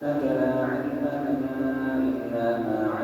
فلا علم لنا إلا ما علمنا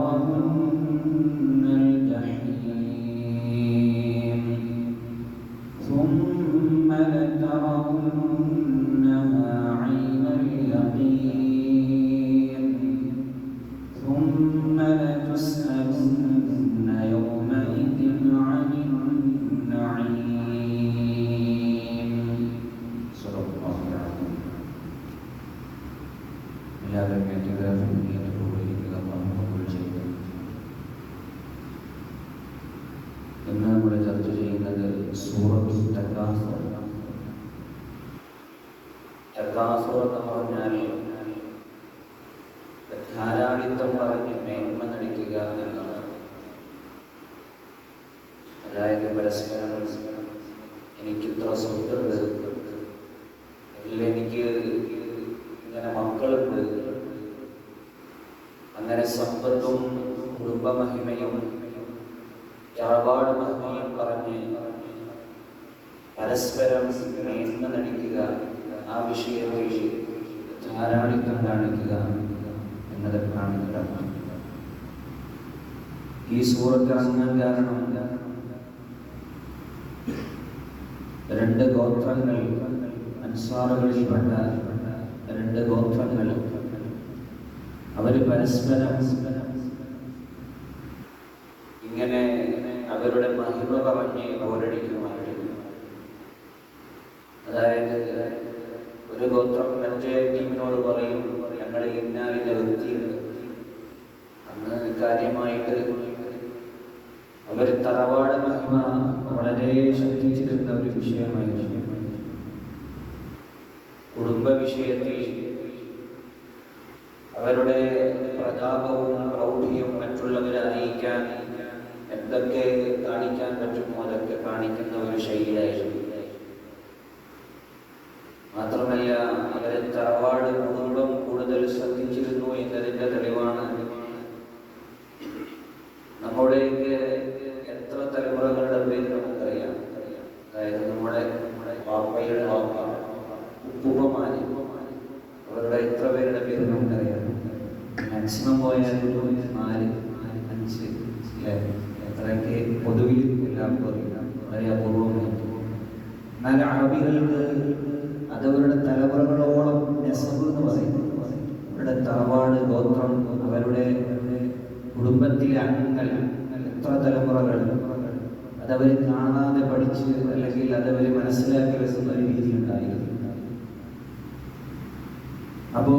തക്കാസുർ പറഞ്ഞാൽ ധാരാളിത്തം പറഞ്ഞ് മേന്മ നടിക്കുക അതായത് പരസ്പരം എനിക്ക് ഇത്ര സ്വത്തുണ്ട് അല്ലെങ്കിൽ എനിക്ക് ഇങ്ങനെ മക്കളുണ്ട്. അങ്ങനെ സമ്പത്തും കുടുംബമഹിമയും തറവാട് മഹിമയും പറഞ്ഞ് പരസ്പരം മേന്മ നടിക്കുക ആ വിഷയത്തിൽ ധാരാളിത്തം കാണിക്കുക എന്നതൊക്കെയാണ് കടമ ഈ സൂറത്ത് ഇറങ്ങാൻ കാരണം രണ്ട് ഗോത്രങ്ങൾ അൻസാറുകളിൽപ്പെട്ട രണ്ട് ഗോത്രങ്ങൾ. അവർ പരസ്പരം ഇങ്ങനെ അവരുടെ മഹിമ പറഞ്ഞ് പോരടിക്കുമായിരുന്നു അതായത് ഒരു ഗോത്രം മറ്റേ ടീമിനോട് പറയും ഞങ്ങൾ ഇന്ന വ്യക്തിയുണ്ട് അന്ന് കാര്യമായിട്ട് അവർ തറവാട് മഹിമ വളരെ ശ്രദ്ധിച്ചിരുന്ന ഒരു വിഷയമായിരുന്നു കുടുംബ വിഷയത്തിൽ അവരുടെ പ്രതാപവും പ്രൗഢിയും മറ്റുള്ളവരെ അറിയിക്കാൻ എന്തൊക്കെ കാണിക്കാൻ പറ്റുമോ അതൊക്കെ കാണിക്കുന്ന ഒരു ശൈലിയായിരുന്നു മാത്രമല്ല അവരെ തറവാട് കുടുംബം കൂടുതൽ ശ്രദ്ധിച്ചിരുന്നു എന്നതിന്റെ തെളിവാണ് നമ്മുടെയൊക്കെ എത്ര തലമുറകളുടെ പേര് നമുക്കറിയാം അതായത് നമ്മുടെ പാപ്പയുടെ പാപ്പ ഉപ്പുപ്പമാര് അവരുടെ എത്ര പേരുടെ പേര് നമുക്കറിയാം മാക്സിമം പോയാൽ ഒരു നാല് അഞ്ച് അല്ലേ എത്രയൊക്കെ പൊതുവിൽ എല്ലാവർക്കും അറിയാം വളരെ അപൂർവമായി എന്നാൽ അറബികൾക്ക് അതവരുടെ തലമുറകളോളം നെസബ് എന്ന് പറയുന്നു അവരുടെ തറവാട് ഗോത്രം അവരുടെ കുടുംബത്തിലെ അംഗങ്ങൾ എത്ര തലമുറകൾ അതവർ കാണാതെ പഠിച്ച് അല്ലെങ്കിൽ അതവർ മനസ്സിലാക്കി വെക്കുന്ന രീതി ഉണ്ടായിരുന്നു അപ്പോ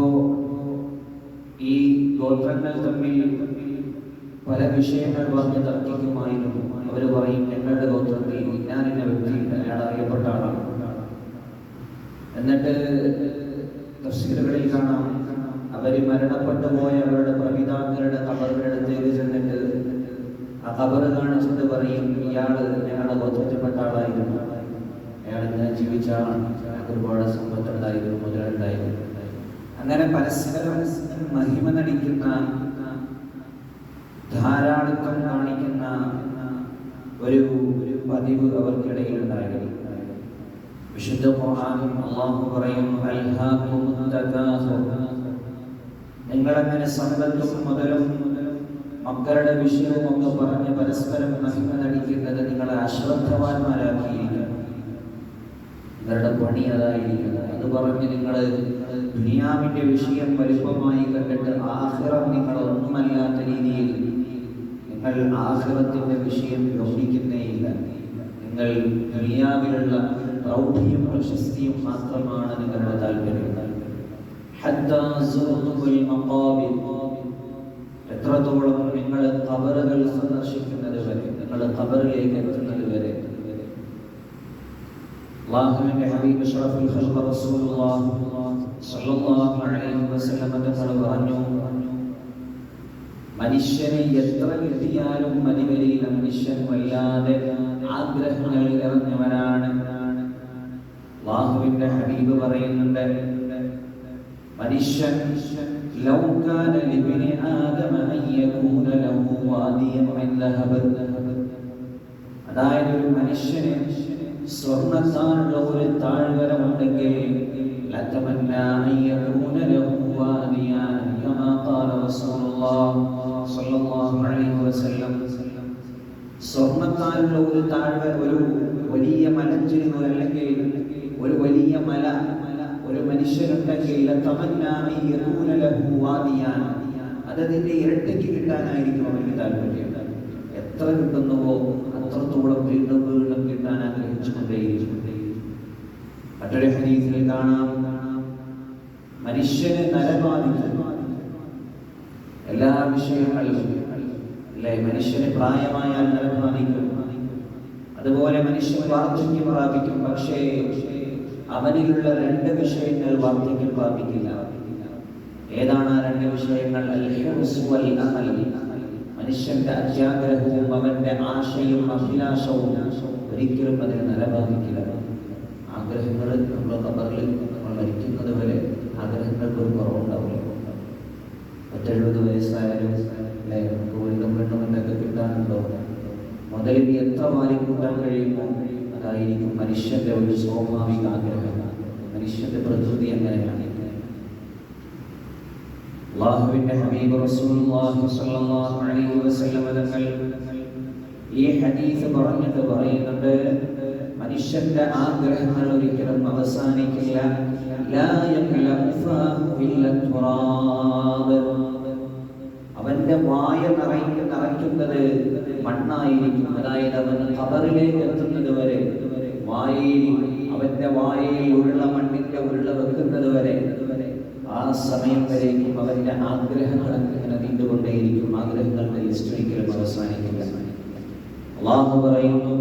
ഈ ഗോത്രങ്ങൾ തമ്മിൽ പല വിഷയങ്ങൾ പറഞ്ഞ് തർക്കിക്കുമായിരുന്നു. അവർ പറയും ഞങ്ങളുടെ ഗോത്രത്തിൽ ഞാൻ എന്ന വ്യക്തിയുണ്ട് അയാൾ അറിയപ്പെട്ട ആളാണ്. എന്നിട്ട് തഫ്സീലുകളിൽ കാണാം അവർ മരണപ്പെട്ടു പോയ അവരുടെ പ്രപിതാക്കളുടെ കബറുടെ അടുത്തേക്ക് ചെന്നിട്ട് ആ കബറ് കാണിച്ചിട്ട് പറയും ഇയാൾ ഞങ്ങളുടെ ഗോത്രത്തിൽപ്പെട്ട ആളായിരുന്നു. അയാൾ ഇങ്ങനെ ജീവിച്ച ഒരുപാട് സമ്പത്തുണ്ടായിരുന്നു മുതലുണ്ടായിരുന്നു. അങ്ങനെ പരസ്പരം മഹിമ നടിക്കുന്ന ധാരാളിത്തം കാണിക്കുന്ന ഒരു ഒരു പതിവ് അവർക്കിടയിൽ ഉണ്ടായിരുന്നു. വിശുദ്ധ പറയുന്നു അൽഹാകുമുത് തകാസുർ നിങ്ങളങ്ങനെ സമ്പത്തും മുതലും മക്കളുടെ വിഷയവും ഒക്കെ പറഞ്ഞ് പരസ്പരം മഹിമ നടിക്കുന്നത് നിങ്ങളെ അശ്രദ്ധവാന്മാരാക്കിയിരിക്കുന്നു. ഇവരുടെ പണി അതായിരിക്കുന്നത് അത് പറഞ്ഞ് നിങ്ങൾ ദുനിയാവിന്റെ വിഷയം വലുപ്പമായി കണ്ടിട്ട് ആഹ്റം നിങ്ങൾ ഒന്നുമല്ലാത്ത രീതിയിൽ നിങ്ങൾ ആഹ്റത്തിന്റെ വിഷയം ഗ്രഹിക്കുന്നേയില്ല നിങ്ങൾ ദുനിയാവിലുള്ള പ്രൗഢിയും പ്രശസ്തിയും മാത്രമാണ് നിങ്ങളുടെ താല്പര്യം. എത്രത്തോളം നിങ്ങൾ കബറുകൾ സന്ദർശിക്കുന്നത് വരെ നിങ്ങൾ കബറിലേക്ക് എത്തുന്നത് വരെ അള്ളാഹുവിന്റെ ഹബീബ് അഷ്റഫുൽ ഖൽഖ് റസൂലുള്ളാഹി സ്വല്ലല്ലാഹു അലൈഹി വസല്ലം തങ്ങൾ പറഞ്ഞു മനുഷ്യനെ എത്ര കിട്ടിയാലും മതി മനുഷ്യൻ വല്ലാതെ ആഗ്രഹങ്ങൾ ഇറങ്ങിയവനാണ് അള്ളാഹുവിന്റെ ഹബീബ് പറയുന്നുണ്ട്. മനുഷ്യൻ ലൗ കാന ലിബ്നി ആദമ അൻ യകൂന ലഹു വാദിയൻ മിൻ ദഹബ് അതായത് ഒരു മനുഷ്യന് സ്വർണത്താനുള്ള ഒരു താഴ്വര ഉണ്ടെങ്കിൽ സ്വർണത്താലുള്ള ഒരു താഴ്വര ഒരു വലിയ മലഞ്ചുരുവ് അല്ലെങ്കിൽ ഒരു വലിയ മല ഒരു മനുഷ്യനുണ്ടെങ്കിൽ അതതിന്റെ ഇരട്ടിക്ക് കിട്ടാനായിരിക്കും അവന് താല്പര്യം എത്ര കിട്ടുന്നുവോ അത്രത്തോളം വീണ്ടും വീണ്ടും കിട്ടാൻ ആഗ്രഹിച്ചുകൊണ്ടേയിരിക്കും മറ്റൊരു ഹരീതിൽ കാണാം മനുഷ്യന് നരബാധിക്കും. എല്ലാ വിഷയങ്ങളും അല്ലെ? മനുഷ്യന് പ്രായമായാൽ നരബാധിക്കും. അതുപോലെ മനുഷ്യൻ വാർദ്ധക്യം പ്രാപിക്കും പക്ഷേ അവനിലുള്ള രണ്ട് വിഷയങ്ങൾ വാർദ്ധക്യം പ്രാപിക്കില്ല. ഏതാണ് ആ രണ്ട് വിഷയങ്ങൾ? മനുഷ്യന്റെ അത്യാഗ്രഹവും അവന്റെ ആശയും അഭിലാഷവും ഒരിക്കലും അതിന് നിലബാധിക്കില്ല ആഗ്രഹങ്ങൾ നമ്മൾ കബറിൽ നമ്മൾ മരിക്കുന്നത് വരെ ആഗ്രഹങ്ങൾക്ക് ഒരു കുറവുണ്ടാവില്ല. പത്തെഴുപത് വയസ്സായാലും അല്ലെ? വീണ്ടും എന്തൊക്കെ കിട്ടാനുണ്ടോ? മുതലിൽ എത്ര മാറി കൂട്ടാൻ കഴിയുമോ അതായിരിക്കും മനുഷ്യന്റെ ഒരു സ്വാഭാവിക ആഗ്രഹം. മനുഷ്യന്റെ പ്രകൃതി അങ്ങനെയാണ്. അള്ളാഹുവിന്റെ ഹബീബ് റസൂലുള്ളാഹി സ്വല്ലല്ലാഹു അലൈഹി വസല്ലം തങ്ങൾ ഈ ഹദീസ് പറഞ്ഞിട്ട് പറയുന്നുണ്ട് മനുഷ്യന്റെ ആഗ്രഹങ്ങൾ ഒരിക്കലും അവസാനിക്കില്ല. അവന്റെ വായ നിറയ്ക്ക നിറയ്ക്കുന്നത് മണ്ണായിരിക്കും. അതായത് അവൻ ഖബറിലേക്ക് എത്തുന്നത് വരെ വായയിൽ അവന്റെ വായയിൽ ഉള്ള മണ്ണിന്റെ ഉരുള വെക്കുന്നത് വരെ ആ സമയം വരേക്കും അവന്റെ ആഗ്രഹങ്ങൾ ഇങ്ങനെ നീണ്ടുകൊണ്ടേയിരിക്കും. ആഗ്രഹങ്ങളുടെ ലിസ്റ്റ് ഒരിക്കലും അവസാനിക്കില്ല. അള്ളാഹു പറയുന്നു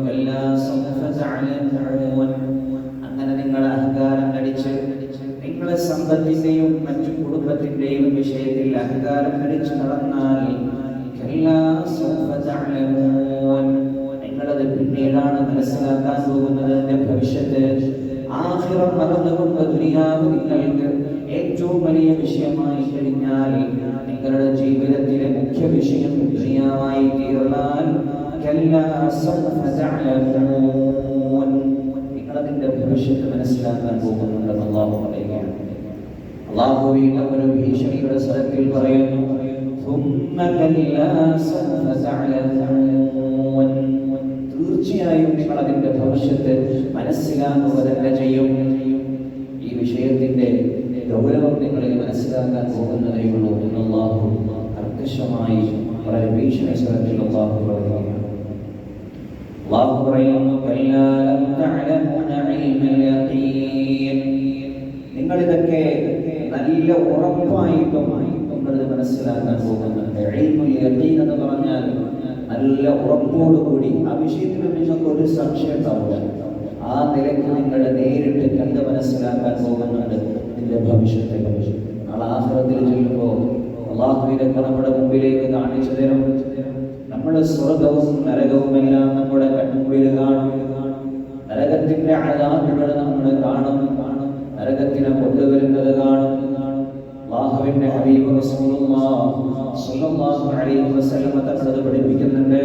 അങ്ങനെ നിങ്ങൾ അഹങ്കാരം നടിച്ച് നിങ്ങളെ സമ്പത്തിന്റെയും മറ്റു കുടുംബത്തിന്റെയും വിഷയത്തിൽ അഹങ്കാരം നടിച്ചു നടന്നാൽ നിങ്ങളത് പിന്നീടാണ് മനസ്സിലാക്കാൻ പോകുന്നത് എന്റെ ഭവിഷ്യത്ത്. ആഹിറം മറന്നുകൊണ്ട് ദുരിയാവ് നിങ്ങൾക്ക് ഏറ്റവും വലിയ വിഷയമായി കഴിഞ്ഞാൽ നിങ്ങളുടെ ജീവിതത്തിലെ മുഖ്യ വിഷയം ദുരിയാവായി തീർന്നാൽ നിങ്ങളതിന്റെ ഭവിഷ്യത്ത് മനസ്സിലാക്കാൻ പോകുന്നുണ്ടെന്ന് അള്ളാഹു പറയുകയാണ്. അള്ളാഹുവിന്റെ ഒരു ഭീഷണിയുടെ സ്ഥലത്തിൽ പറയുന്നു തീർച്ചയായും നിങ്ങൾ അതിന്റെ ഭവിഷ്യത്ത് മനസ്സിലാക്കുക തന്നെ ചെയ്യും. ഈ വിഷയത്തിന്റെ ഗൗരവം നിങ്ങളിൽ മനസ്സിലാക്കാൻ പോകുന്നതേ ഉള്ളൂ എന്നുള്ള കർക്കശമായി വളരെ ഭീഷണി സ്വരത്തിൽ അള്ളാഹു പറയുന്നു. അള്ളാഹു പറയുന്നു "കല്ലാ ലം തഅലമൂന യഖീൻ." നിങ്ങൾ ഇതൊക്കെ നല്ല ഉറപ്പായിട്ടും നിങ്ങളിത് മനസ്സിലാക്കാൻ പോകുന്നുണ്ട് ഇൽമുൽ യഖീൻ എന്ന് പറഞ്ഞാൽ നല്ല ഉറപ്പോടുകൂടി ആ വിഷയത്തിൽ നിങ്ങൾക്ക് ഒരു സംശയം ഉണ്ടാവില്ല. ആ നിലയ്ക്ക് നിങ്ങൾ നേരിട്ട് കണ്ട് മനസ്സിലാക്കാൻ പോകുന്നുണ്ട് നിന്റെ ഭവിഷ്യത്തെ. നാളെ ആഹ്ലത്തിൽ ചെല്ലുമ്പോൾ അള്ളാഹുവിനൊക്കെ നമ്മുടെ മുമ്പിലേക്ക് കാണിച്ചു തരും. നമ്മുടെ സ്വർഗവും നരകവും എല്ലാം നമ്മുടെ കൺമുമ്പിൽ കാണും. നരകത്തിന്റെ അഴാതുകൾ നമ്മൾ കാണും. നരകത്തിനെ കൊണ്ടുവരുന്നത് കാണും. അള്ളാഹുവിന്റെ ഹബീബ് റസൂലുള്ളാഹ് അലൈഹി വസല്ലം തങ്ങളത് പഠിപ്പിക്കുന്നുണ്ട്.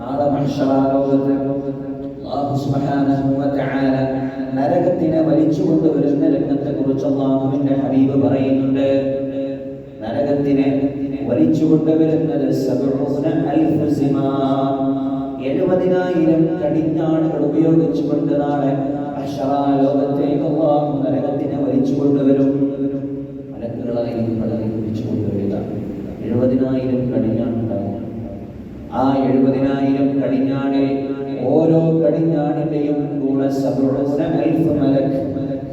നാളെ മഹ്ശറ ലോകത്ത് അല്ലാഹു സുബ്ഹാനഹു വ തആല നരകത്തിനെ വലിച്ചു കൊണ്ടുവരുന്ന രംഗത്തെ കുറിച്ച് അള്ളാഹുവിന്റെ ഹബീബ് പറയുന്നുണ്ട്. നരകത്തിനെ വലിച്ചു വരുന്നത് എഴുപതിനായിരം കടിഞ്ഞാണുകൾ ഉപയോഗിച്ചുകൊണ്ട് നാളെ ലോകത്തെ നരകത്തിനെ വലിച്ചു എഴുപതിനായിരം കടിഞ്ഞാണുണ്ടാകും ആ ഓരോ കടിഞ്ഞാണിന്റെയും കൂടെ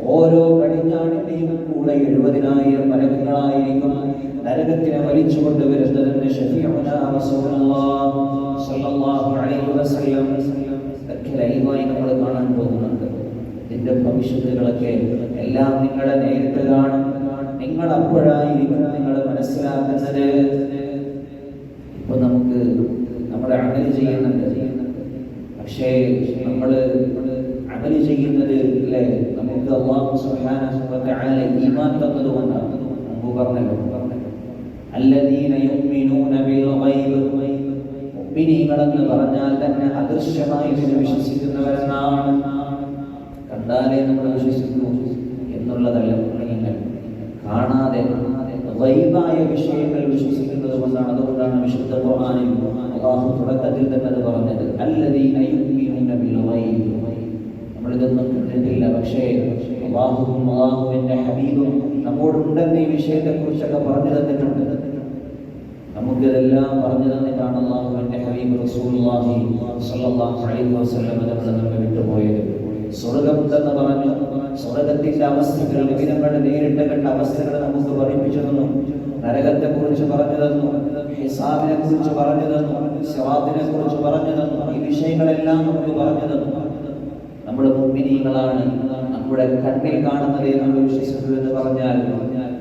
ഓരോ കടിഞ്ഞാണിന്റെയും കൂടെ എഴുപതിനായിരം മലക്കുകളായിരിക്കും നരകത്തിനെ വലിച്ചു കൊണ്ടുവരുന്നതിന് ലൈവായി നമ്മൾ കാണാൻ പോകുന്നുണ്ട്. ഇതിന്റെ ഭവിഷ്യത്തുകളൊക്കെ എല്ലാം നിങ്ങളെ നേരിട്ട് കാണും. നിങ്ങൾ അപ്പോഴായിരിക്കും നിങ്ങൾ മനസ്സിലാക്കുന്നത്. ഇപ്പൊ നമുക്ക് നമ്മുടെ അമൽ ചെയ്യുന്നുണ്ട്. പക്ഷേ നമ്മൾ അമൽ ചെയ്യുന്നത് അല്ലേ? നമുക്ക് അള്ളാഹു സുഹാന ഈമാൻ തന്നതുകൊണ്ടാണ്. മുമ്പ് പറഞ്ഞല്ലോ. മുഅ്മിനീങ്ങളെന്ന് പറഞ്ഞാൽ തന്നെ അദൃശ്യമായി ഇതിനെ വിശ്വസിക്കുന്നവരെന്നാണ്. കണ്ടാലേ നമ്മൾ വിശ്വസിക്കൂ എന്നുള്ളതല്ല മുഅ്മിനീങ്ങൾ. കാണാതെ ഗൈബായ വിഷയങ്ങൾ വിശ്വസിക്കുന്നത് കൊണ്ടാണ്. അതുകൊണ്ടാണ് വിശുദ്ധ ഖുർആനിൽ അള്ളാഹു തുടക്കത്തിൽ തന്നെ അത് പറഞ്ഞത്. അല്ലദീന യുഅ്മിനൂന ബിൽ ഗൈബ്. നമ്മളിതൊന്നും കണ്ടിട്ടില്ല പക്ഷേ അള്ളാഹുവും അള്ളാഹുവിന്റെ ഹബീബും നമ്മോടുണ്ടെന്ന് ഈ വിഷയത്തെക്കുറിച്ചൊക്കെ പറഞ്ഞു തന്നിട്ടുണ്ട്. നമുക്കിതെല്ലാം പറഞ്ഞു തന്നിട്ടാണ് അള്ളാഹുവിന്റെ ഹബീബ് റസൂലുള്ളാഹി സ്വല്ലല്ലാഹു അലൈഹി വസല്ലം നമ്മൾ നമ്മെ വിട്ടുപോയത്. സ്വർഗം എന്ന് പറഞ്ഞു. സ്വർഗത്തിന്റെ അവസ്ഥകൾ വിവിധങ്ങൾ നേരിട്ട് കണ്ട അവസ്ഥകൾ നമുക്ക് പഠിപ്പിച്ചു തന്നു. നരകത്തെ കുറിച്ച് പറഞ്ഞു തന്നു. ഹിസാബിനെ കുറിച്ച് പറഞ്ഞു തന്നു. സിറാത്തിനെ കുറിച്ച് പറഞ്ഞു തന്നു. ഈ വിഷയങ്ങളെല്ലാം നമുക്ക് പറഞ്ഞു തന്നു. നമ്മുടെ മുമ്പിനീകളാണ് നമ്മുടെ കണ്ണിൽ കാണുന്നതേ നമ്മൾ വിശ്വസിച്ചു എന്ന് പറഞ്ഞാൽ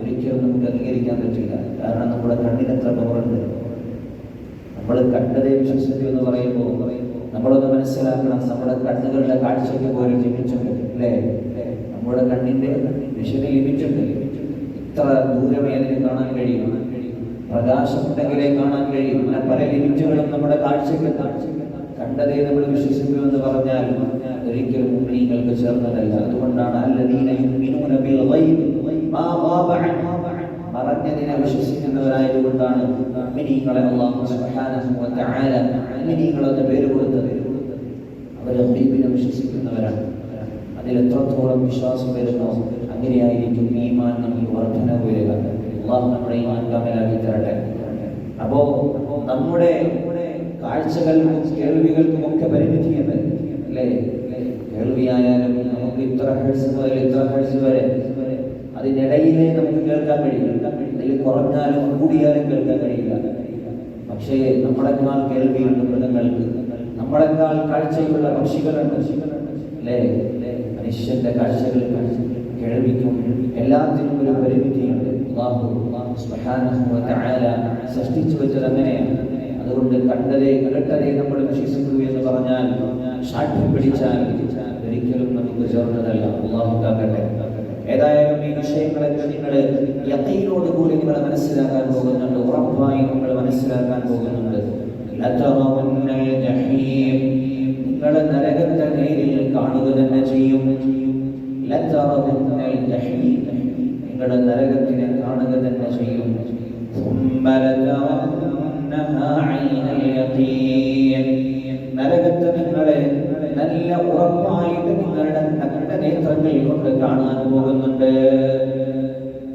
ഒരിക്കലും നമുക്ക് അംഗീകരിക്കാൻ പറ്റില്ല. കാരണം നമ്മുടെ കണ്ണിന് എത്ര പവറുണ്ട് നമ്മൾ കണ്ടതേ വിശ്വസിക്കൂ എന്ന് പറയുമ്പോൾ നമ്മളൊന്ന് മനസ്സിലാക്കണം നമ്മുടെ കണ്ണുകളുടെ കാഴ്ചയ്ക്ക് പോലും ലിമിറ്റുണ്ട് അല്ലേ? നമ്മുടെ കണ്ണിന്റെ വിഷന് ലിമിറ്റുണ്ട്. ഇത്ര ദൂരമേ കാണാൻ കഴിയും. പ്രകാശമുണ്ടെങ്കിലേ കാണാൻ കഴിയും. അങ്ങനെ പല ലിമിറ്റുകളും നമ്മുടെ കാഴ്ചയ്ക്ക് കണ്ടതേ നമ്മൾ വിശ്വസിക്കൂ എന്ന് പറഞ്ഞാൽ ഒരിക്കലും നിങ്ങൾക്ക് ചേർന്നതല്ല. അതുകൊണ്ടാണ് അല്ലദീന യുമിനൂന ഗൈബ്. മറഞ്ഞതിനെ വിശ്വസിക്കുന്നവരായതുകൊണ്ടാണ് മിനിങ്ങളെ മുഅ്മിനീങ്ങൾ എന്ന പേര് കൊടുത്തത്. അവർ ഹബീബിനെ വിശ്വസിക്കുന്നവരാണ്. അതിൽ എത്രത്തോളം വിശ്വാസം വരുന്നോ അങ്ങനെയായിരിക്കും ഈമാൻ നമുക്ക് വർധന വരിക. അള്ളാഹു നമ്മുടെ ഈമാൻ കമലാക്കി തരട്ടെ. അപ്പോ നമ്മുടെ കാഴ്ചകൾക്കും കേൾവികൾക്കും ഒക്കെ പരിമിതിയുണ്ട് അല്ലേ? കേൾവിയായാലും നമുക്ക് ഇത്ര ഹെഡ്സ് മുതൽ ഇത്ര ഹെഡ്സ് വരെ അതിനിടയിലേ നമുക്ക് കേൾക്കാൻ കഴിയും അതിൽ കുറഞ്ഞാലും കൂടിയാലും കേൾക്കാൻ കഴിയില്ല. പക്ഷേ നമ്മളെക്കാൾ കേൾവിയുണ്ട് മൃഗങ്ങൾക്ക്. നമ്മളെക്കാൾ കാഴ്ചയുള്ള പക്ഷികളുണ്ട്. അല്ലേ? മനുഷ്യന്റെ കാഴ്ചകൾ കേൾവിക്കും എല്ലാത്തിനും ഒരു പരിമിതിയുണ്ട്. സൃഷ്ടിച്ചു വെച്ചത് അങ്ങനെയാണ്. അതുകൊണ്ട് കണ്ടതെ കേട്ടതേ നമ്മൾ വിശ്വസിക്കൂ എന്ന് പറഞ്ഞാൽ സാക്ഷ്യം പിടിച്ചാൽ ഒരിക്കലും നമുക്ക് ചേർന്നതല്ല. അള്ളാഹു ഏതായാലും ഈ വിഷയങ്ങളൊക്കെ നിങ്ങൾ യക്കീനോട് കൂടി നിങ്ങൾ മനസ്സിലാക്കാൻ പോകുന്നുണ്ട് ഉറപ്പായി നിങ്ങൾ മനസ്സിലാക്കാൻ പോകുന്നുണ്ട് ലതറവുന്നൽ ജഹീം. നിങ്ങൾ നരകത്തെ നേരിൽ കാണുക തന്നെ ചെയ്യും ലതറവുന്നൽ ജഹീം. നിങ്ങൾ നരകത്തിനെ കാണുക തന്നെ ചെയ്യും ثم لترونها عين اليقين. ഉറപ്പായിട്ട് നിങ്ങളുടെ നഗ്ന നേത്രങ്ങൾ കൊണ്ട് കാണാൻ പോകുന്നുണ്ട്.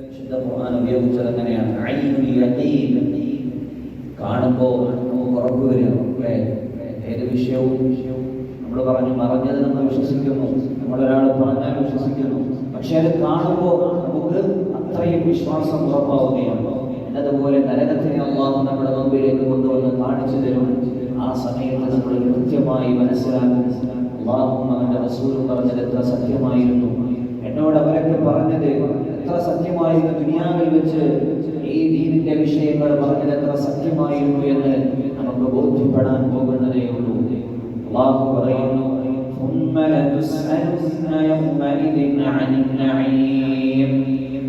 വിശുദ്ധ ഖുർആൻ ഉപയോഗിച്ചത് അങ്ങനെയാണ്. കാണുമ്പോൾ ഉറപ്പ് വരിക. അല്ലേ? ഏത് വിഷയവും നമ്മൾ പറഞ്ഞു മറഞ്ഞത് നമ്മൾ വിശ്വസിക്കുന്നു. നമ്മളൊരാൾ പറഞ്ഞാൽ വിശ്വസിക്കുന്നു. പക്ഷെ അത് കാണുമ്പോൾ നമുക്ക് അത്രയും വിശ്വാസം ഉറപ്പാവുകയാണ്. എന്നതുപോലെ നരകത്തിനെ അള്ളാഹു നമ്മുടെ മുമ്പിലേക്ക് കൊണ്ടുവന്ന് കാണിച്ചു തരും. സമയത്ത് നമ്മൾ കൃത്യമായി മനസ്സിലാക്കി. അള്ളാഹും അവന്റെ റസൂലും പറഞ്ഞത് എത്ര സത്യമായിരുന്നു. എന്നോട് അവരൊക്കെ പറഞ്ഞത് എത്ര സത്യമായിരുന്നു ദുനിയാവിൽ വെച്ച്. ഈ ദീനിന്റെ വിഷയങ്ങൾ പറഞ്ഞത് എത്ര സത്യമായിരുന്നു എന്ന് നമുക്ക് ബോധ്യപ്പെടാൻ പോകുന്നതേ ഉള്ളൂ. അള്ളാഹു പറയുന്നു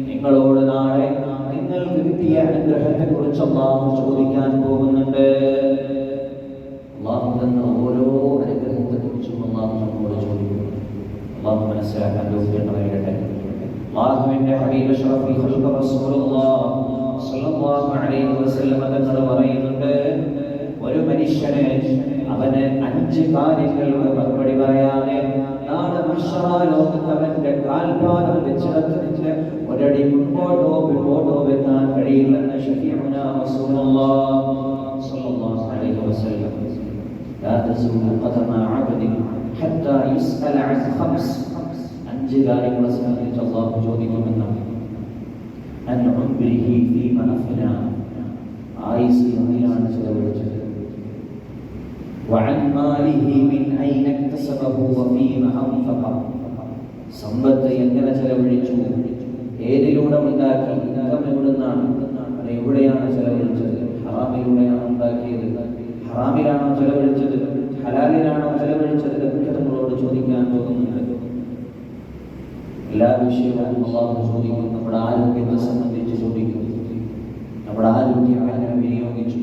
നിങ്ങളോട് നാളെ നിങ്ങൾ കിട്ടിയ അനുഗ്രഹത്തെ കുറിച്ച് അള്ളാഹു ചോദിക്കാൻ പോകുന്നുണ്ട്. മനസ്സിലാക്കാൻ യോഗ്യമാകട്ടെ അള്ളാഹുവിന്റെ ഹബീബ് ഷറഫി ഖൽഖ റസൂലുള്ളാഹ് സ്വല്ലല്ലാഹു അലൈഹി വസല്ലം തങ്ങൾ പറയുന്നുണ്ട് ഒരു മനുഷ്യന് അവന് അഞ്ച് കാര്യങ്ങൾക്ക് മറുപടി പറയാതെ നാളെ മനുഷ്യറാ ലോകത്ത് അവന്റെ കാൽപാദം വെച്ചിടത്തിന് ഒരടി മുൻപോട്ടോ പിന്നോട്ടോ വെക്കാൻ കഴിയില്ലെന്ന് ഷഫീഉന റസൂലുള്ളാഹ് സ്വല്ലല്ലാഹു അലൈഹി വസല്ലം لا تزول قدم عبد حتى يسأل عن خمس അഞ്ച് കാര്യങ്ങളെ സംബന്ധിച്ച് അള്ളാഹു ചോദിക്കുമെന്നാണ് ആയുസ് എന്നിലാണ് ചെലവഴിച്ചത്? സമ്പത്ത് എങ്ങനെ ചെലവഴിച്ചു ഏതിലൂടെ ഉണ്ടാക്കി ഇനകം എവിടുന്നാണ് എവിടെയാണ് ചെലവഴിച്ചത് ഹറാമിലൂടെയാണ് ഉണ്ടാക്കിയത് ഹറാമിലാണോ ചിലവഴിച്ചത്? ഹലാലിലാണോ ചിലവഴിച്ചത് എന്നൊക്കെ നമ്മളോട് ചോദിക്കാൻ പോകുന്നുണ്ട്. എല്ലാ വിഷയവും അള്ളാഹു ചോദിക്കും നമ്മുടെ ആരോഗ്യത്തെ സംബന്ധിച്ച് ചോദിക്കും നമ്മുടെ ആരോഗ്യം എങ്ങനെ വിനിയോഗിച്ചു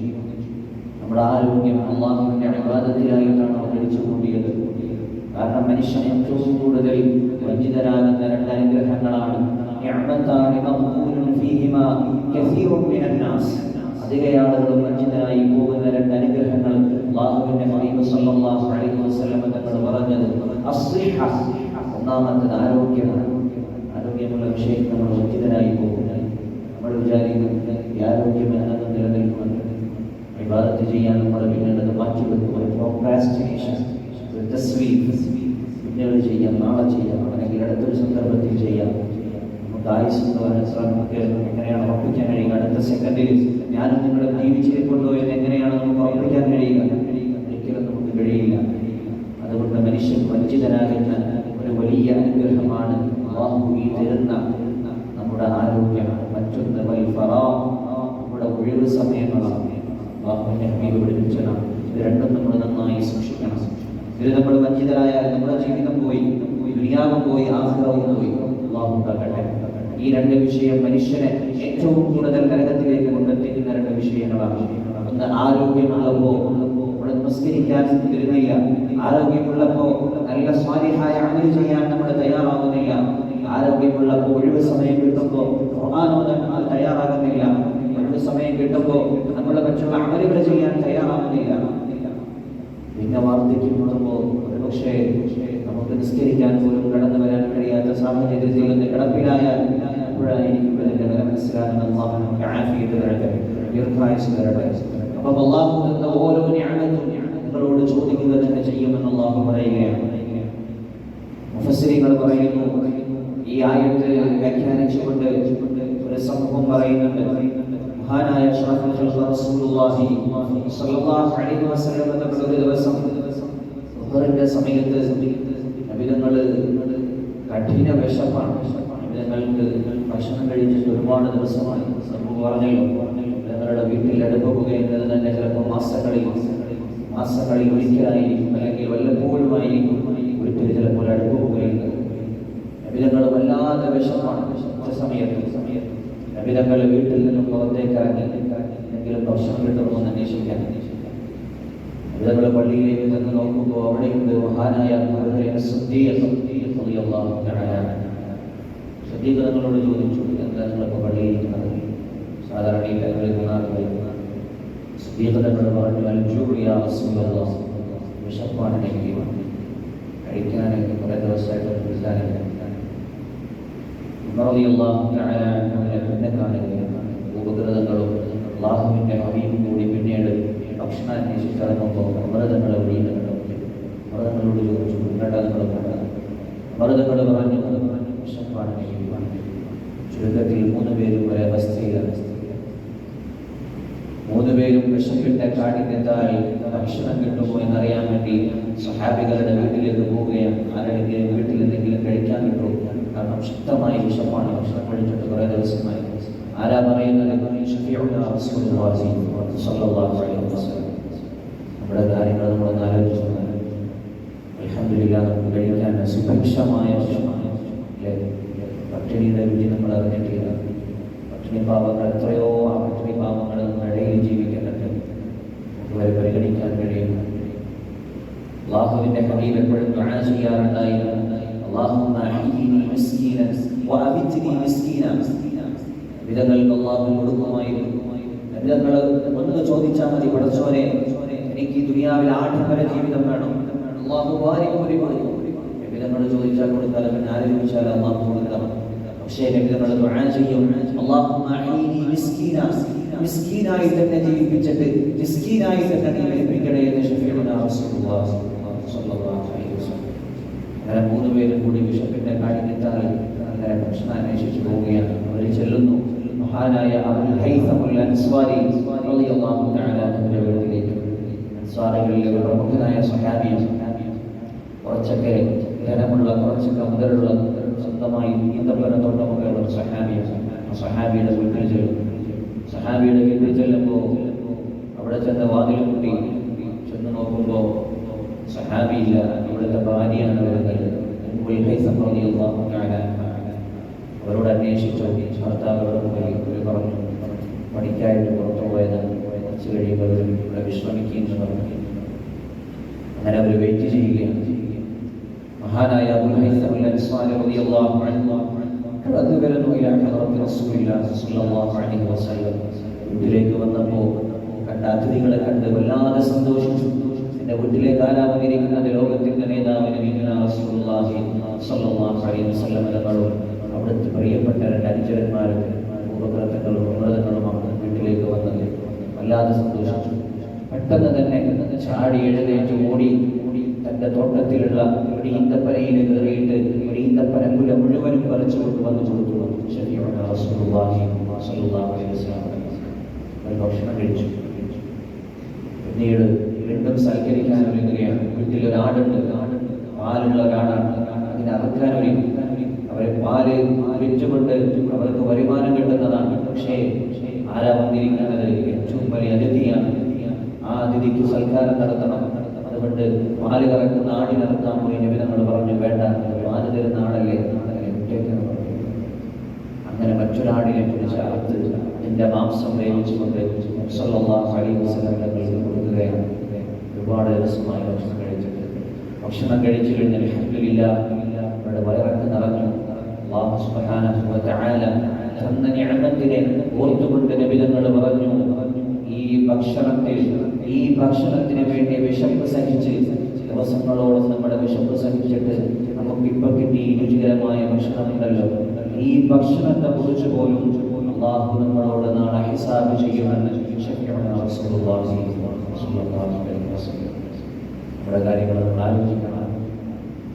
നമ്മുടെ ആരോഗ്യം അള്ളാഹുവിന്റെ അഭിവാദത്തിലായിട്ടാണ് അവതരിച്ചു കൂട്ടിയത് കാരണം മനുഷ്യൻ ഏറ്റവും കൂടുതൽ വഞ്ചിതരാകുന്ന രണ്ട് അനുഗ്രഹങ്ങളാണ്. നിഅമത്താനി മഖ്ബൂലുൻ ഫീഹിമാ കസീറുൻ മിനൻ നാസ് അധിക ആളുകളും വഞ്ചിതരായി പോകുന്ന രണ്ട് അനുഗ്രഹങ്ങൾ അള്ളാഹുവിന്റെ ഹബീബ് സല്ലല്ലാഹു അലൈഹി വസല്ലം തങ്ങൾ പറഞ്ഞത് അസ്ലിഹ ഒന്നാമത്തത് ആരോഗ്യമാണ്. വിഷയത്തിൽ നമ്മൾ വഞ്ചിതനായി പോകും നമ്മൾ വിചാരിക്കുന്നത് ഈ ആരോഗ്യം എന്നത് നിലനിൽക്കുന്നുണ്ട് ഇബാദത്ത് ചെയ്യാൻ നമ്മൾ പിന്നീട് മാറ്റി വെക്കും ഒരു പ്രോക്രാസ്റ്റിനേഷൻ പിന്നീട് ചെയ്യാം നാളെ ചെയ്യാം അല്ലെങ്കിൽ അടുത്തൊരു സന്ദർഭത്തിൽ ചെയ്യാം. നമുക്ക് ആയുസ്സുള്ളവരെ നമുക്ക് എങ്ങനെയാണ് ഉറപ്പിക്കാൻ കഴിയുക? അടുത്ത സെക്കൻഡിൽ ഞാനും നിങ്ങളും ജീവിച്ചിരിപ്പുണ്ടോ എന്ന് എങ്ങനെയാണ് നമുക്ക് ഉറപ്പിക്കാൻ കഴിയുക? ഒരിക്കലും നമുക്ക് കഴിയില്ല. അതുകൊണ്ട് മനുഷ്യൻ വഞ്ചിതനാകുന്ന ഒരു വലിയ അനുഗ്രഹമാണ് അള്ളാഹു തരുന്ന നമ്മുടെ ആരോഗ്യം മറ്റൊന്ന് വൽ നമ്മുടെ ഒഴിവ് സമയങ്ങളാണ് അള്ളാഹുവിന്റെ ഹബീബ് പഠിപ്പിച്ചതാണ് ഇത് രണ്ടും നമ്മൾ നന്നായി സൂക്ഷിക്കണം. ഇത് നമ്മൾ വഞ്ചിതരായാൽ നമ്മുടെ ജീവിതം പോയി ദുനിയാവും പോയി ആഹ്ലവും പോയി. അള്ളാഹു ഉണ്ടാകട്ടെ ഈ രണ്ട് വിഷയം മനുഷ്യനെ ഏറ്റവും കൂടുതൽ നരകത്തിലേക്ക് കൊണ്ടെത്തിക്കുന്ന രണ്ട് വിഷയങ്ങളാണ് ഒന്ന് ആരോഗ്യമുള്ളപ്പോ നമ്മൾ നമസ്കരിക്കാൻ തരുന്നില്ല ആരോഗ്യമുള്ളപ്പോ നല്ല സ്വാരിഹായ അമൽ ചെയ്യാൻ നമ്മൾ തയ്യാറാകുന്നില്ല ആരോഗ്യമുള്ളപ്പോ ഒഴിവ് സമയം കിട്ടുമ്പോൾ ഖുർആാനോദൻ തയ്യാറാകുന്നില്ല ഒഴിവ് സമയം കിട്ടുമ്പോൾ നമ്മളെ പറ്റുള്ള അമലുകൾ ചെയ്യാൻ തയ്യാറാകുന്നില്ല പിന്നെ വാർദ്ധക്യം കൂടുമ്പോൾ ഒരുപക്ഷെ നമുക്ക് നിസ്കരിക്കാൻ പോലും കടന്നു വരാൻ കഴിയാത്ത സാഹചര്യത്തിൽ നിന്ന് കിടപ്പിലായാൽ അപ്പോഴായിരിക്കും ഓരോ ചോദിക്കുക തന്നെ ചെയ്യുമെന്ന് അള്ളാഹു പറയുകയാണ്. മുഫസ്സിരികൾ പറയുന്നു ഈ ആയത്ത് വ്യാഖ്യാനിച്ചുകൊണ്ട് ഒരു സംഭവം പറയുന്നുണ്ട്. മഹാനായ ഒരു ദിവസം സമയത്ത് നബിതങ്ങൾ കഠിന വിശപ്പാണ്. ഞങ്ങൾക്ക് ഭക്ഷണം കഴിച്ചിട്ട് ഒരുപാട് ദിവസമായി. നമുക്ക് പറഞ്ഞല്ലോ ഞങ്ങളുടെ വീട്ടിൽ അടുപ്പുകയുന്നത് തന്നെ ചിലപ്പോൾ മാസങ്ങളിൽ മാസങ്ങളിൽ ഒരിക്കലായിരിക്കും അല്ലെങ്കിൽ വല്ലപ്പോഴുമായിരിക്കും. വീട്ടിൽ ചിലപ്പോൾ അടുപ്പുകയുണ്ട് നബിതങ്ങൾ വല്ലാതെ വിഷമാണ്. വിഷമിച്ച സമയത്ത് സമയത്ത് നബിതങ്ങൾ വീട്ടിൽ നിന്നും പുറത്തേക്ക് ഇറങ്ങി. എന്തെങ്കിലും ഭക്ഷണം കിട്ടണമെന്ന് അന്വേഷിക്കാൻ. നബിതങ്ങൾ പള്ളിയിലേക്ക് ചെന്ന് നോക്കുമ്പോൾ അവിടെയുണ്ട് മഹാനായ സദ്യകളോട് ചോദിച്ചു എന്താ നിങ്ങളിപ്പോൾ പള്ളിയിരിക്കുന്നത് സാധാരണ ഈ കാര്യങ്ങളിൽ കാണാറില്ല സദ്യകളോട് പറഞ്ഞു അൽജൂറിയ വിശപ്പാണ് എനിക്ക് കഴിക്കാനൊക്കെ കുറേ ദിവസമായിട്ട് കിട്ടാനില്ല ഉപകൃതങ്ങളും അള്ളാഹുവിന്റെ ഹബീബും കൂടി പിന്നീട് ഭക്ഷണം അന്വേഷിച്ച് ഇറങ്ങുമ്പോൾ അമൃതങ്ങൾ എവിടെയുണ്ട് അമൃതങ്ങളോട് ചോദിച്ചു മൃതങ്ങൾ പറഞ്ഞു ചുരുക്കത്തിൽ മൂന്ന് പേരും അവസ്ഥയിലാണ്. മൂന്ന് പേരും ഭക്ഷണം കിട്ടുമോ എന്നറിയാൻ വേണ്ടി സഹാബികളുടെ വീട്ടിലേക്ക് പോവുകയാണ്. ആരെങ്കിലും വീട്ടിൽ എന്തെങ്കിലും കഴിക്കാൻ കിട്ടുമോ? ശക്തമായി വിഷമാണ് ഭക്ഷണം കഴിച്ചിട്ട് കുറേ ദിവസമായി. ആരാ പറയുന്നത്? നമ്മുടെ കാര്യങ്ങൾ നമ്മളൊന്ന് ആലോചിച്ചു അലഹമില്ല നമുക്ക് കഴിക്കാൻ സുഭിക്ഷമായ ഭക്ഷണമാണ് പട്ടിണിയുടെ രുചി നമ്മൾ അറിഞ്ഞിട്ടില്ല. പട്ടിണി പാപങ്ങൾ എത്രയോ ആ പട്ടിണി പാപങ്ങൾ നമ്മുടെ നമുക്ക് വരെ പരിഗണിക്കാൻ കഴിയുന്നു അള്ളാഹുവിന്റെ ഹബീബ് എപ്പോഴും കാണാൻ ചെയ്യാറുണ്ടായിരുന്നു. اللهم أحيني مسكينا وأمتني مسكينا വിധങ്ങൾക്ക് അള്ളാഹു കൊടുക്കുമായിരുന്നു വിധങ്ങൾ ഒന്ന് ചോദിച്ചാൽ മതി പടച്ചോനെ എനിക്ക് ഈ ദുനിയാവിൽ ആഡംബര ജീവിതം വേണം അള്ളാഹു വാരിക്കൂലി കൊടുക്കും വിധങ്ങൾ ചോദിച്ചാൽ കൊടുത്താൽ പിന്നെ ആര് ചോദിച്ചാൽ അള്ളാഹു കൊടുക്കാം പക്ഷേ വിധങ്ങൾ ദുആ ചെയ്യും അള്ളാഹുമ്മ അഹീനി മിസ്കീന മിസ്കീനായി തന്നെ ജീവിപ്പിച്ചിട്ട് മിസ്കീനായി തന്നെ നീ ലഭിക്കണേ എന്ന് ഷഫീഉന റസൂലുള്ളാഹി സ്വല്ലല്ലാഹു അലൈഹി വസല്ലം അങ്ങനെ മൂന്ന് പേരും കൂടി ബിഷപ്പിന്റെ കാര്യത്താൽ അങ്ങനെ ഭക്ഷണം അന്വേഷിച്ചു പോവുകയാണ്. അവർ ചെല്ലുന്നു. മഹാനായ തആല അൻഹുവിന്റെ വീട്ടിലേക്ക്. അൻസ്വാരികളിലെ പ്രമുഖനായ സ്വഹാബിയാണ് കുറച്ചൊക്കെ ധനമുള്ള കുറച്ചൊക്കെ മുതലുള്ള സ്വന്തമായി ഈന്തപ്പന തോട്ടമൊക്കെ ഉള്ള ആ സഹാബിയുടെ വീട്ടിൽ ചെല്ലും. സഹാബിയുടെ വീട്ടിൽ ചെല്ലുമ്പോൾ അവിടെ ചെന്ന വാതിൽ കൂട്ടി ചെന്ന് നോക്കുമ്പോൾ സഹാബിയില്ല ഇവിടുത്തെ ഭാര്യയാണ് വരുന്നത്. അവരോട് അന്വേഷിച്ചു ഭർത്താവ് ഒരു പറഞ്ഞു പണിക്കായിട്ട് പുറത്തു പോയത് കുറച്ച് കഴിയുമ്പോൾ അവർ ഇവിടെ വിശ്രമിക്കുമെന്ന് പറഞ്ഞു അങ്ങനെ അവർ വെയിറ്റ് ചെയ്യുകയാണ് മഹാനായ അബുൽ ഹൈസം റളിയല്ലാഹു അൻഹു സ്വല്ലല്ലാഹു അലൈഹി വസല്ലം വന്നപ്പോൾ കണ്ട അതിഥികളെ കണ്ട് വല്ലാതെ സന്തോഷിച്ചു എന്റെ വീട്ടിലെ കാലാവധിയിരിക്കുന്നത് ലോകത്തിന്റെ നേതാവിന് തങ്ങളും അവിടുത്തെ പ്രിയപ്പെട്ട രണ്ട് അനുചരന്മാരും പൂർവകൃതങ്ങളും ഉന്നതങ്ങളുമാണ് വീട്ടിലേക്ക് വന്നത്. വല്ലാതെ സന്തോഷിച്ചു. പെട്ടെന്ന് തന്നെ ചാടി എഴുന്നേറ്റ് ഓടി തന്റെ തോട്ടത്തിലുള്ള ഒരു ഈന്തപ്പനയിൽ കയറിയിട്ട് ഒരു ഈന്തപ്പന മുഴുവനും പറിച്ചു കൊണ്ട് വന്നു കൊടുത്തു. ശരിയാണ് ഭക്ഷണം കഴിച്ചു. പിന്നീട് വീണ്ടും സൽക്കരിക്കാൻ ഒരുങ്ങുകയാണ്. വീട്ടിൽ ഒരു ആടുണ്ട്. പാലുള്ള ഒരാടാണ് അതിനെ അറുക്കാൻ ഒരുങ്ങി. അവരെ പാൽ വിറ്റുകൊണ്ട് അവർക്ക് വരുമാനം കിട്ടുന്നതാണ്. പക്ഷേ ആരാ വന്നിരിക്കുന്നത്? ഏറ്റവും വലിയ അതിഥിയാണ്. ആ അതിഥിക്ക് സൽക്കാരം നടത്തണം. അതുകൊണ്ട് പാൽ കറക്കുന്ന ആടിനിറക്കാൻ പോയി നമ്മൾ പറഞ്ഞു വേണ്ട പാൽ തരുന്ന ആടല്ലേ? അങ്ങനെ മറ്റൊരാടിനെ പിടിച്ച് അറുത്ത് അതിന്റെ മാംസം വേവിച്ചുകൊണ്ട് കൊടുക്കുകയാണ്. ഒരുപാട് രസമായി ഭക്ഷണം കഴിച്ചിട്ട്. ഭക്ഷണം കഴിച്ചു കഴിഞ്ഞാൽ അൽഹംദുലില്ലാ അവരുടെ വയറൊക്കെ നിറഞ്ഞു. തന്ന ഓർത്തുകൊണ്ട് നബിതങ്ങൾ പറഞ്ഞു. ഈ ഭക്ഷണത്തിൽ ഈ ഭക്ഷണത്തിന് വേണ്ടി വിശപ്പ് സഹിച്ച് ദിവസങ്ങളോളം നമ്മുടെ വിശപ്പ് സഹിച്ചിട്ട് നമുക്ക് ഇപ്പൊ കിട്ടി രുചികരമായ ഭക്ഷണമുണ്ടല്ലോ ഈ ഭക്ഷണത്തെ കുറിച്ച് പോലും നമ്മളോട് നാളെ ഹിസാബ് ചെയ്യുമെന്ന് ഷഫീഉനാ റസൂലുള്ളാഹി സ്വല്ലല്ലാഹു അലൈഹി വസല്ലം നമ്മുടെ കാര്യങ്ങൾ നമ്മൾ ആലോചിക്കണം.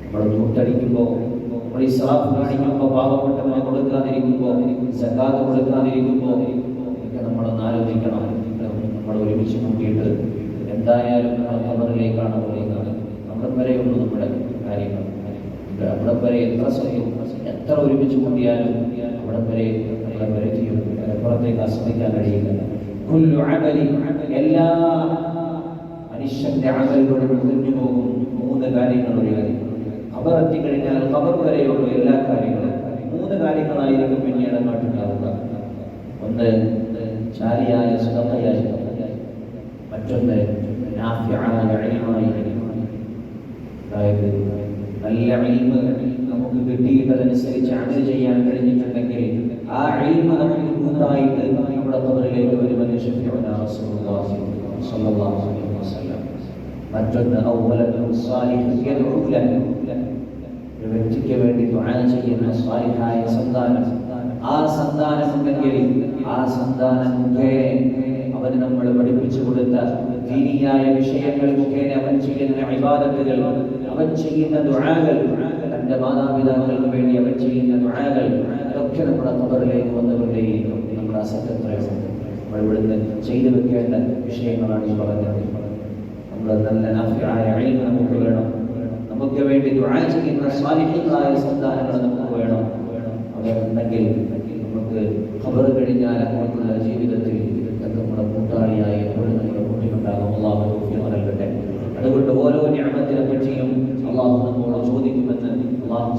നമ്മൾ മുട്ടടിക്കുമ്പോൾ നമ്മൾ ഇസ്രാഫ് കാണിക്കുമ്പോൾ പാവപ്പെട്ടവനെ കൊടുക്കാതിരിക്കുമ്പോൾ സക്കാത്ത് കൊടുക്കാതിരിക്കുമ്പോൾ ഒക്കെ നമ്മളൊന്ന് ആലോചിക്കണം. നമ്മൾ ഒരുമിച്ച് കൂട്ടിയിട്ട് എന്തായാലും നമ്മൾ ഖബറിലേക്കാണ് പോകുന്നത് അവിടം വരെയുള്ളൂ നമ്മുടെ കാര്യങ്ങൾ. അവിടെ വരെ എത്ര സ്വയം എത്ര ഒരുമിച്ച് കൂട്ടിയാലും അവിടെ വരെ നമ്മളെ വരെ ചെയ്യും പുറത്തേക്ക് ആസ്വദിക്കാൻ കഴിയില്ല. എല്ലാ മനുഷ്യന്റെ അമലുകളും മുറിഞ്ഞു പോകും മൂന്ന് കാര്യങ്ങൾ കാര്യം. അവർ എത്തിക്കഴിഞ്ഞാൽ ഖബർ വരെയുള്ള എല്ലാ കാര്യങ്ങളും മൂന്ന് കാര്യങ്ങളായിരിക്കും പിന്നീട് അങ്ങോട്ടുണ്ടാവുക ഒന്ന് ചാരിയായ സുഖമയായ. മറ്റൊന്ന് അതായത് നല്ല ഇൽമ നമുക്ക് കിട്ടിയിട്ടതനുസരിച്ച് അമൽ ചെയ്യാൻ കഴിഞ്ഞിട്ടുണ്ടെങ്കിൽ ആ ഇൽമ നമുക്ക് കൂട്ടായിട്ട് നമ്മുടെ ഖബറിലേക്ക് വരുമെന്ന് ഷഫീഉനാ റസൂലുള്ളാഹി സ്വല്ലല്ലാഹു അലൈഹി വസല്ലം മറ്റൊന്ന് ഒരു വ്യക്തിക്ക് വേണ്ടി ദുആ ചെയ്യുന്ന സ്വാലിഹായ സന്താനം. ആ സന്താനം ഉണ്ടെങ്കിൽ ആ സന്താനം മുഖേന അവന് നമ്മൾ പഠിപ്പിച്ചു കൊടുത്ത ദീനിയായ വിഷയങ്ങൾ മുഖേന അവൻ ചെയ്യുന്ന ഇബാദത്തുകൾ അവൻ ചെയ്യുന്ന ദുആകൾ തന്റെ മാതാപിതാക്കൾക്ക് വേണ്ടി അവൻ ചെയ്യുന്ന ദുആകൾ അതൊക്കെ നമ്മുടെ ഖബറിലേക്ക് വന്നുകൊണ്ടേയിരിക്കും. നമ്മുടെ അസറ്റത്രയാണ് നമ്മൾ ഇവിടുന്ന് ചെയ്തു വെക്കേണ്ട വിഷയങ്ങളാണ് ഈ പറഞ്ഞത്. നല്ല നാഫിയായ അഴിവ് നമുക്ക് വേണം. നമുക്ക് വേണ്ടി ദുആ ചെയ്യുന്ന സ്വാലിഹ്യങ്ങളായ സന്താനങ്ങൾ നമുക്ക് വേണം. അവരുണ്ടെങ്കിൽ നമുക്ക് ഖബർ കഴിഞ്ഞാൽ അങ്ങോട്ടുള്ള ജീവിതത്തിൽ നമ്മുടെ കൂട്ടാളിയായി എപ്പോഴും നമ്മുടെ കൂട്ടിലുണ്ടാകും അള്ളാഹു നൽകട്ടെ. അതുകൊണ്ട് ഓരോ ഞാമത്തിനെ പറ്റിയും അള്ളാഹു നമ്മോട് ചോദിക്കുമെന്ന് അള്ളാഹു